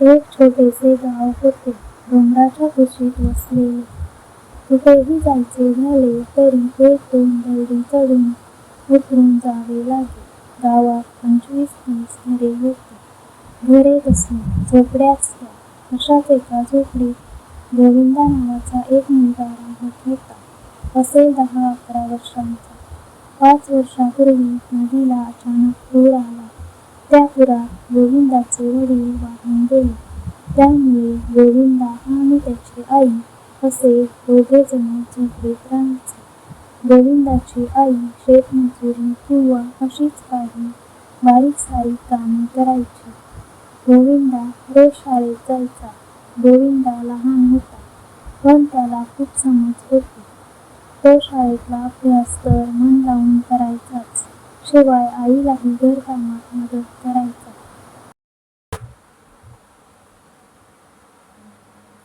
एक छोटेसे गाव होते. डोंगराच्या कुशीत वसलेले. कुठेही जायचे झाले तरी एक दोन दौडी चढून उतरून जावे लागे गावात पंचवीस तीस घरे होती. घरे कसली झोपड्याच अशाच एका झोपडीत गोविंदा नावाचा एक मुलगा राहत होता. असे दहा अकरा वर्षांचा. पाच वर्षापूर्वी नदीला अचानक पूर आला. त्या पुरात गोविंदाचे वडील वाहून गेले त्यामुळे गोविंदा आणि त्याची आई असे दोघेजण जण राहायचे गोविंदाची आई शेतमजुरी किंवा अशीच काही बारीक सारीक कामे करायची गोविंदा रोज शाळेत जायचा गोविंदा लहान होता पण त्याला खूप समज होती तो शाळेतला अभ्यास तर मन लावून करायचाच शिवाय आईलाही घरकामात मदत करायचा.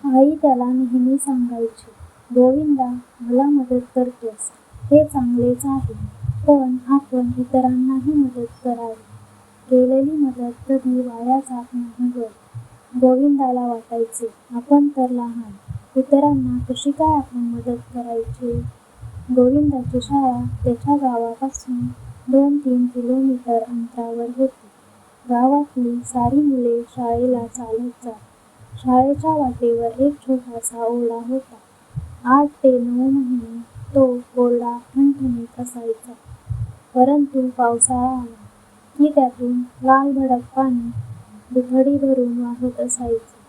आई त्याला नेहमी सांगायची गोविंदा मला मदत करतोस. हे चांगलेच आहे पण आपण इतरांनाही मदत करावी. केलेली मदत कधी वाया जात नाही ग. गोविंदाला वाटायचे आपण तर लहान इतरांना कशी काय आपण मदत करायची? गोविंदाची शाळा त्याच्या गावापासून दोन तीन किलोमीटर अंतरावर होती. गावातली सारी मुले शाळेला चालत जात शाळेच्या वाटेवर एक छोटासा ओढा होता. आठ ते नऊ महिने तो ओरडा ठणठणीत असायचा. परंतु पावसाळा आला की त्यातून लाल भडक पाणी दुथडी भरून वाहत असायचे.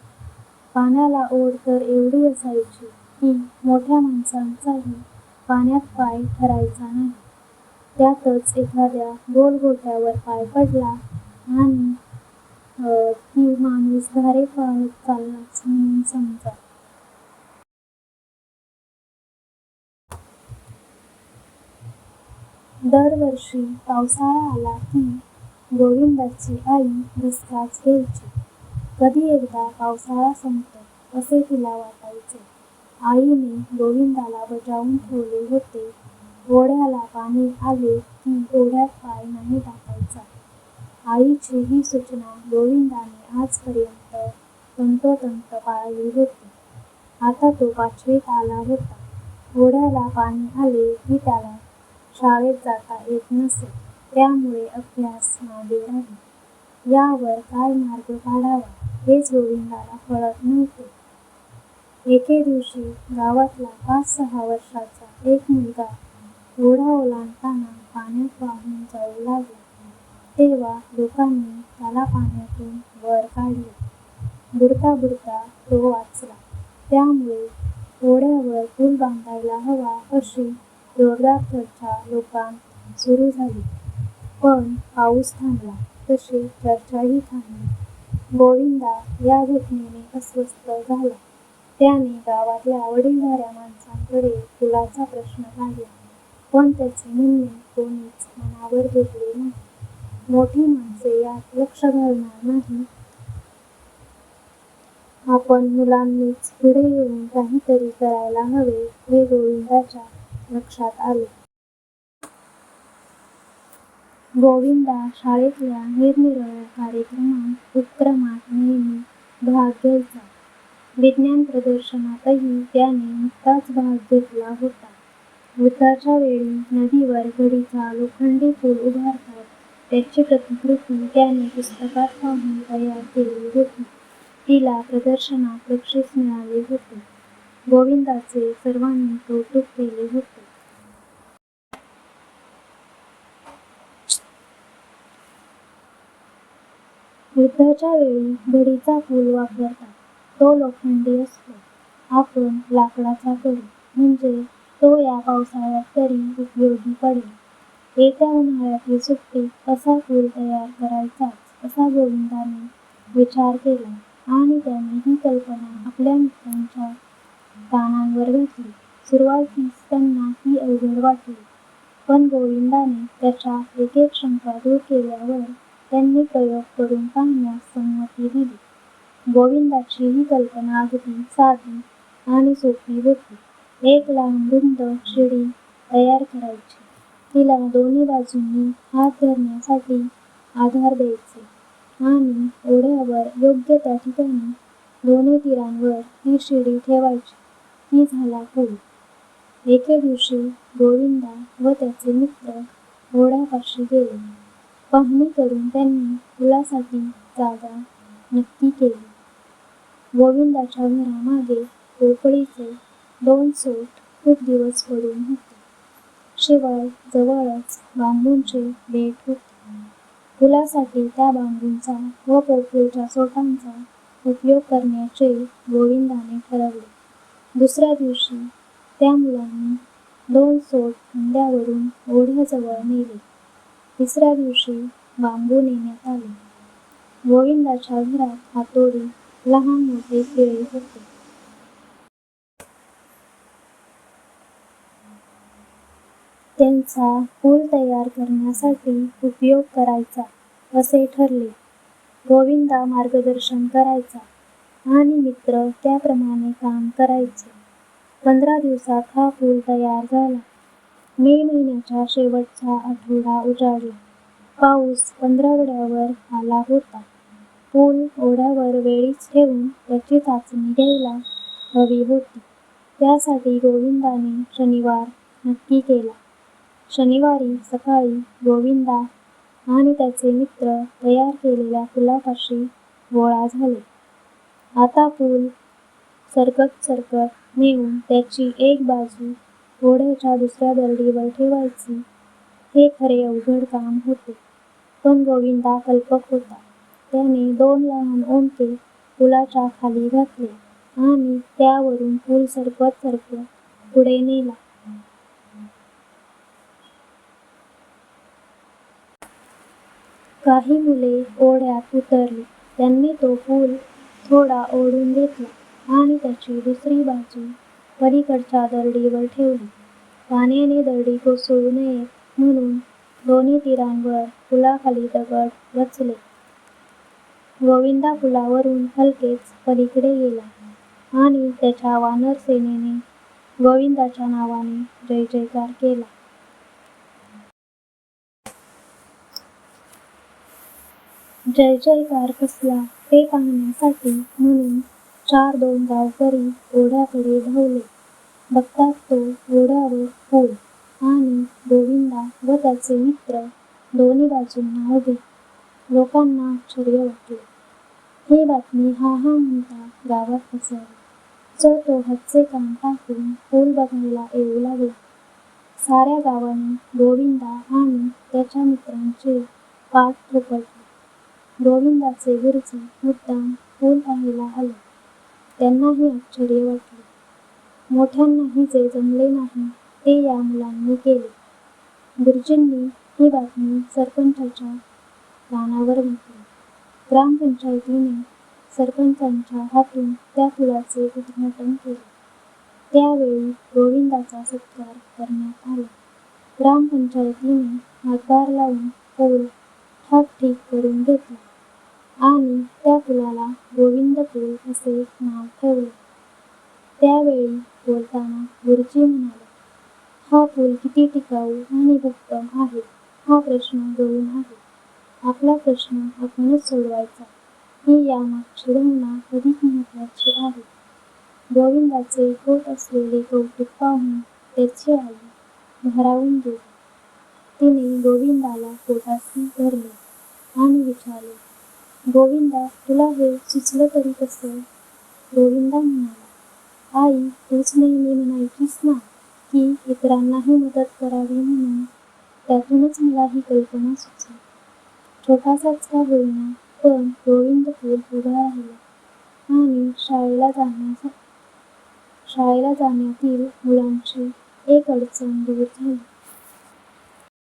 पाण्याला ओढ तर एवढी असायची की मोठ्या माणसांचाही पाण्यात पाय ठरायचा नाही. त्यातच एखाद्या गोल गोठ्यावर पाय पडला आणि ती माणूस धारे पाहत चाललाच म्हणून समजा. दरवर्षी पावसाळा आला की गोविंदाची आई धसकाच घ्यायची कधी एकदा पावसाळा संपतो असे तिला वाटायचे. आईने गोविंदाला बजावून ठेवले होते. ओढ्याला पाणी आले की ओढ्यात पाय नाही टाकायचा. आईची ही सूचना गोविंदाने आजपर्यंत तंतोतंत पाळली होती. आता तो पाचवीत आला होता. घोड्याला पाणी आले की त्याला शाळेत जाता येत नसे त्यामुळे अभ्यास मागे राहील. यावर काय मार्ग काढावा हेच गोविंदाला कळत नव्हते. एके दिवशी गावातला पाच सहा वर्षाचा एक मुलगा ओढा ओलांडताना पाण्यात वाहून जाऊ लागला तेव्हा लोकांनी त्याला पाण्यातून वर काढले बुडता बुडता तो वाचला त्यामुळे ओढ्यावर पूल बांधायला हवा अशी जोरदार चर्चा लोकांत सुरू झाली पण पाऊस थांबला तशी चर्चाही थांबली गोविंदा या घटनेने अस्वस्थ झाला त्याने गावातल्या वडीलधाऱ्या माणसांकडे पुलाचा प्रश्न काढला पण त्याचे म्हणणे कोणीच मनावर घेतले नाही. मोठी माणसे यात लक्ष घालणार नाही. आपण मुलांनीच पुढे येऊन काहीतरी करायला हवे हे गोविंदाच्या लक्षात आले. गोविंदा शाळेतल्या निरनिराळ्या कार्यक्रमात उपक्रमात नेहमी भाग घ्यायचा. विज्ञान प्रदर्शनातही त्याने नुकताच भाग घेतला होता. भूताच्या वेळी नदीवर घडीचा लोखंडी पूल उभारतात. त्याची प्रतिकृती त्याने पुस्तकात पाहून तयार केली होती. तिला प्रदर्शनात बक्षीस मिळाले होते. गोविंदाचे सर्वांनी कौतुक केले होते. युद्धाच्या वेळी घडीचा पूल वापरतात. तो लोखंडी असतो. आपण लाकडाचा करू म्हणजे तो या पावसाळ्यात तरी उपयोगी पडेल. येत्या उन्हाळ्यातील सुट्टीत असा पूल तयार करायचाच असा गोविंदाने विचार केला आणि त्यांनी ही कल्पना आपल्या मित्रांच्या कानांवर घातली. सुरुवातीस त्यांना ही अवघड वाटली पण गोविंदाने त्याच्या एक एक शंका दूर केल्यावर त्यांनी प्रयोग करून पाहण्यास संमती दिली. गोविंदाची ही कल्पना अगदी साधी आणि सोपी होती. एक लांब रुंद शिडी तयार करायची. तिला दोन्ही बाजूंनी हात धरण्यासाठी आधार द्यायचे. आणि ओढ्यावर योग्य त्या ठिकाणी दोन्ही तीरांवर ही शिडी ठेवायची. ही झाला पूल. एके दिवशी गोविंदा व त्याचे मित्र ओढ्यापाशी गेले. पाहणी करून त्यांनी पुलासाठी जागा नक्की केली. गोविंदाच्या घरामागे पोकळीचे दोन सोट खूप दिवस पडून होते. शिवाय जवळच बांबूंचे बेट होते. फुलासाठी त्या बांबूंचा व पोपळीच्या सोटांचा उपयोग करण्याचे गोविंदाने ठरवले. दुसऱ्या दिवशी त्या मुलांनी दोन सोट खांद्यावरून ओढ्याजवळ नेले. तिसऱ्या दिवशी बांबू नेण्यात आले. गोविंदाच्या घरात हातोडी लहान मोठे खेळे होते. त्यांचा पूल तयार करण्यासाठी उपयोग करायचा असे ठरले. गोविंदा मार्गदर्शन करायचा आणि मित्र त्याप्रमाणे काम करायचे. पंधरा दिवसात हा पूल तयार झाला. मे महिन्याच्या शेवटचा आठवडा उजाडला. पाऊस पंधरावड्यावर आला होता. पूल ओढ्यावर वेळीच ठेवून त्याची चाचणी घ्यायला हवी होती. त्यासाठी गोविंदाने शनिवार नक्की केला. शनिवारी सकाळी गोविंदा आणि त्याचे मित्र तयार केलेल्या पुलापाशी गोळा झाले. आता पूल सरकत सरकत नेऊन त्याची एक बाजू घोड्याच्या दुसऱ्या दरडीवर ठेवायची. हे खरे अवघड काम होते. पण गोविंदा कल्पक होता. त्याने दोन लहान ओंके पुलाच्या खाली घातले आणि त्यावरून पूल सरकत सरकत पुढे नेला. काही मुले ओढ्यात उतरली. त्यांनी तो पूल थोडा ओढून घेतला आणि त्याची दुसरी बाजू पलीकडच्या दरडीवर ठेवली. पाण्याने दरडी कोसळू नये म्हणून दोन्ही तीरांवर पुलाखाली दगड रचले. गोविंदा पुलावरून हलकेच पलीकडे गेला आणि त्याच्या वानर सेनेने गोविंदाच्या नावाने जय जयकार केला. जय जयकार कसला ते पाहण्यासाठी म्हणून चार दोन गावकरी ओढ्याकडे धावले. बघतात तो ओढ्यावर पूल आणि गोविंदा व त्याचे मित्र दोन्ही बाजूंना उभे. लोकांना आश्चर्य वाटले. ही बातमी हा हा म्हणता गावात पसरली. जो तो हातचे काम टाकून पूल बघायला येऊ लागला. साऱ्या गावाने गोविंदा आणि त्याच्या मित्रांचे पाठ थोपटले. गोविंदाचे गुरुजी मुद्दाम पूल पाहायला आले. त्यांनाही आश्चर्य वाटले. मोठ्यांनाही जे जमले नाही ते या मुलांनी केले. गुरुजींनी ही बातमी सरपंचाच्या कानावर घातली. ग्रामपंचायतीने सरपंचांच्या हातून त्या पुलाचे उद्घाटन केले. त्यावेळी गोविंदाचा सत्कार करण्यात आला. ग्रामपंचायतीने हातभार लावून पूल ठाकठीक करून घेतला. आणि त्या फुलाला गोविंद पूल असे नाव ठेवले. त्यावेळी बोलताना गुरुजी म्हणाले हा फूल किती टिकाऊ आणि भक्कम आहे हा प्रश्न गौण आहे. आपला प्रश्न आपणच सोडवायचा. ही यामागची भावना अधिक महत्वाची आहे. गोविंदाचे होत असलेले कौतुक पाहून त्याची आई भारावून गेली. तिने गोविंदाला पोटाशी धरले आणि विचारले गोविंदा तुला हे सुचलं तरी कसं? गोविंदा म्हणाला आई तूच नेहमी म्हणायचीस ना की इतरांनाही मदत करावी म्हणून त्यातूनच मला ही कल्पना सुचली. छोटासाच का होईना पण गोविंद पूल उभा राहिला आणि शाळेला जाण्याचा शाळेला जाण्यातील मुलांची एक अडचण दूर झाली.